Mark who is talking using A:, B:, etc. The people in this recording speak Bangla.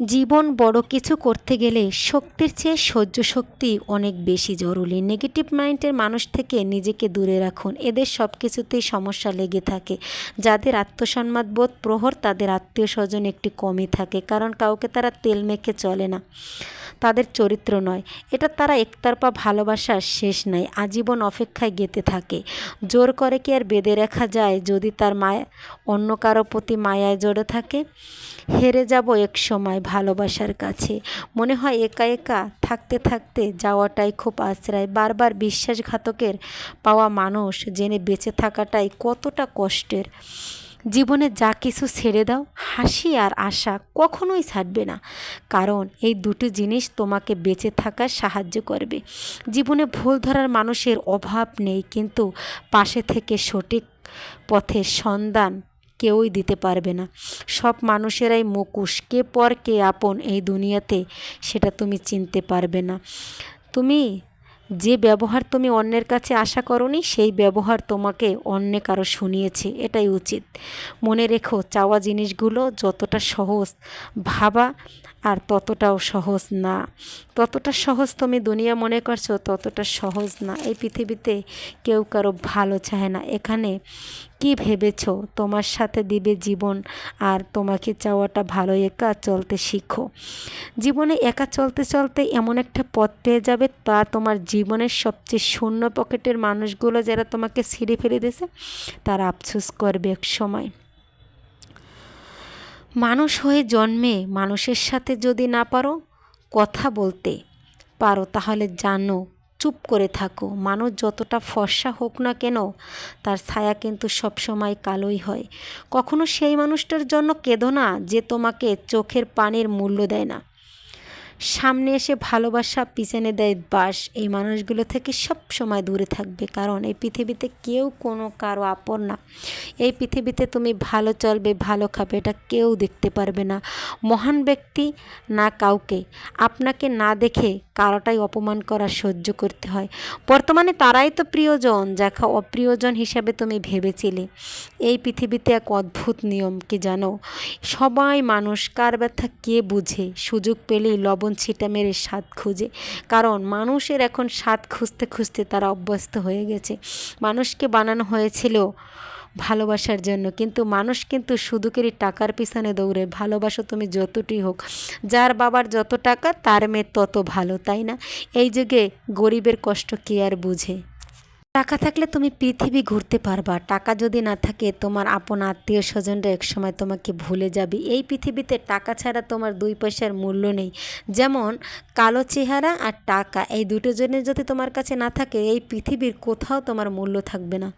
A: জীবন বড় কিছু করতে গেলে শক্তির চেয়ে সহ্য শক্তি অনেক বেশি জরুরি। নেগেটিভ মাইন্ডের মানুষ থেকে নিজেকে দূরে রাখুন। এদের সব কিছুতেই সমস্যা লেগে থাকে। যাদের আত্মসম্মান বোধ প্রহর, তাদের আত্মীয় স্বজন একটি কমই থাকে, কারণ কাউকে তারা তেল মেখে চলে না। তাদের চরিত্র নয়। এটা তারা একতরফা ভালোবাসার শেষ নাই, আজীবন অপেক্ষায় গেতে থাকে। জোর করে কি আর বেঁধে রাখা যায় যদি তার মায়া অন্য কারও প্রতি মায়ায় জড়ে থাকে? হেরে যাব এক সময় ভালোবাসার কাছে। মনে হয় একা একা থাকতে থাকতে যাওয়াটাই খুব আশ্রয়। বারবার বিশ্বাসঘাতকের পাওয়া মানুষ জেনে বেঁচে থাকাটাই কতটা কষ্টের। জীবনে যা কিছু ছেড়ে দাও, হাসি আর আশা কখনোই ছাড়বে না। কারণ এই দুটো জিনিস তোমাকে বেঁচে থাকার সাহায্য করবে। জীবনে ভুল ধরার মানুষের অভাব নেই, কিন্তু পাশে থেকে সঠিক পথের সন্ধান কেউই দিতে পারবে না। সব মানুষেরাই মুখোশ, কে পর কে আপন এই দুনিয়াতে, সেটা তুমি চিনতে পারবে না। তুমি যে ব্যবহার তুমি অন্যের কাছে আশা করনি, সেই ব্যবহার তোমাকে অন্য কারও শুনিয়েছে। এটাই উচিত। মনে রেখো, চাওয়া জিনিসগুলো যতটা সহজ। ভাবা আর ততটাও সহজ না। ততটা সহজ তুমি দুনিয়া মনে করছ, ততটা সহজ না। এই পৃথিবীতে কেউ কারও ভালো চায় না। এখানে কি ভেবেছো? তোমার সাথে দিবে জীবন আর তোমাকে চাওয়াটা ভালো একা চলতে শিখো। জীবনে একা চলতে চলতে এমন একটা পথ পেয়ে যাবে, তা তোমার জীবনের সবচেয়ে শূন্য পকেটের মানুষগুলো যারা তোমাকে ছিঁড়ে ফেলে দিয়েছে, তারা আফসোস করবে এক সময়। মানুষ হয়ে জন্মে মানুষের সাথে যদি না পারো, কথা বলতে পারো, তাহলে জানো, চুপ করে থাকো। মানুষ যতটা ফর্সা হোক না কেন, তার ছায়া কিন্তু সবসময় কালোই হয়। কখনো সেই মানুষটার জন্য কেঁদো না যে তোমাকে চোখের পানির মূল্য দেয় না। সামনে এসে ভালোবাসা পিছনে দেয় বাস। এই মানুষগুলো থেকে সব সময় দূরে থাকবে, কারণ এই পৃথিবীতে কেউ কোনো কারও আপন না। এই পৃথিবীতে তুমি ভালো চলবে, ভালো খাবে, এটা কেউ দেখতে পারবে না। মহান ব্যক্তি না কাউকে, আপনাকে না দেখে কারোটাই অপমান করা সহ্য করতে হয়। বর্তমানে তারাই তো প্রিয়জন, যাকে অপ্রিয়জন হিসাবে তুমি ভেবেছিলে। এই পৃথিবীতে এক অদ্ভুত নিয়ম, কি জানো? সবাই মানুষ, কার ব্যথা কে বুঝে? সুযোগ পেলেই লবণ ছিটা মেরে স্বাদ খুঁজে। কারণ মানুষের এখন স্বাদ খুঁজতে খুঁজতে তারা অভ্যস্ত হয়ে গেছে। মানুষকে বানানো হয়েছিল ভালোবাসার জন্য। কিন্তু মানুষ কিন্তু শুধু শুধুকেরই টাকার পিছনে দৌড়ে। ভালোবাসো তুমি যতটি হোক। যার বাবার যত টাকা, তার মেয়ে তত ভালো, তাই না? এই যুগে গরিবের কষ্ট কে আর বুঝে? টাকা থাকলে তুমি পৃথিবী ঘুরতে পারবা। টাকা যদি না থাকে, তোমার আপন আত্মীয় স্বজনরা একসময় তোমাকে ভুলে যাবে। এই পৃথিবীতে টাকা ছাড়া তোমার দুই পয়সার মূল্য নেই। যেমন কালো চেহারা আর টাকা। এই দুটো জনের যদি তোমার কাছে না থাকে, এই পৃথিবীর কোথাও তোমার মূল্য থাকবে না।